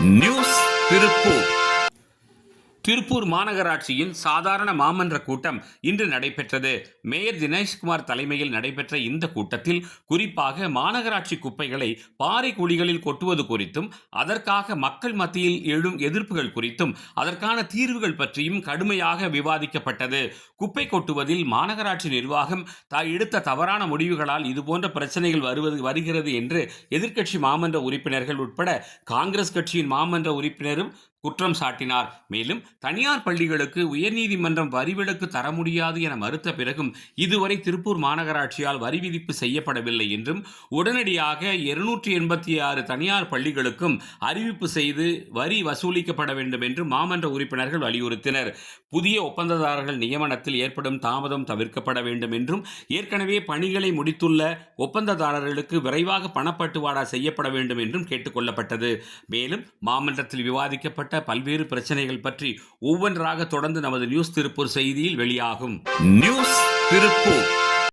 News Tiruppur Tiruppur மாநகராட்சியின் சாதாரண மாமன்ற கூட்டம் இன்று நடைபெற்றது. மேயர் தினேஷ்குமார் தலைமையில் நடைபெற்ற இந்த கூட்டத்தில் குறிப்பாக மாநகராட்சி குப்பைகளை பாறை குழிகளில் கொட்டுவது குறித்தும் அதற்காக மக்கள் மத்தியில் எழும் எதிர்ப்புகள் குறித்தும் அதற்கான தீர்வுகள் பற்றியும் கடுமையாக விவாதிக்கப்பட்டது. குப்பை கொட்டுவதில் மாநகராட்சி நிர்வாகம் தா எடுத்த தவறான முடிவுகளால் இதுபோன்ற பிரச்சனைகள் வருவது வருகிறது என்று எதிர்க்கட்சி மாமன்ற உறுப்பினர்கள் உட்பட காங்கிரஸ் கட்சியின் மாமன்ற உறுப்பினரும் குற்றம் சாட்டினார். மேலும் தனியார் பள்ளிகளுக்கு உயர்நீதிமன்றம் வரிவிலக்கு தர முடியாது என மறுத்த பிறகும் இதுவரை திருப்பூர் மாநகராட்சியால் வரி விதிப்பு செய்யப்படவில்லை என்றும் உடனடியாக இருநூற்றி எண்பத்தி ஆறு தனியார் பள்ளிகளுக்கும் அறிவிப்பு செய்து வரி வசூலிக்கப்பட வேண்டும் என்று மாமன்ற உறுப்பினர்கள் வலியுறுத்தினர். புதிய ஒப்பந்ததாரர்கள் நியமனத்தில் ஏற்படும் தாமதம் தவிர்க்கப்பட வேண்டும் என்றும் ஏற்கனவே பணிகளை முடித்துள்ள ஒப்பந்ததாரர்களுக்கு விரைவாக பணப்பட்டுவாடா செய்யப்பட வேண்டும் என்றும் கேட்டுக்கொள்ளப்பட்டது மேலும் மாமன்றத்தில் விவாதிக்கப்பட்ட பல்வேறு பிரச்சனைகள் பற்றி ஒவ்வொன்றாக தொடர்ந்து நமது நியூஸ் திருப்பூர் செய்தியில் வெளியாகும். நியூஸ் திருப்பூர்.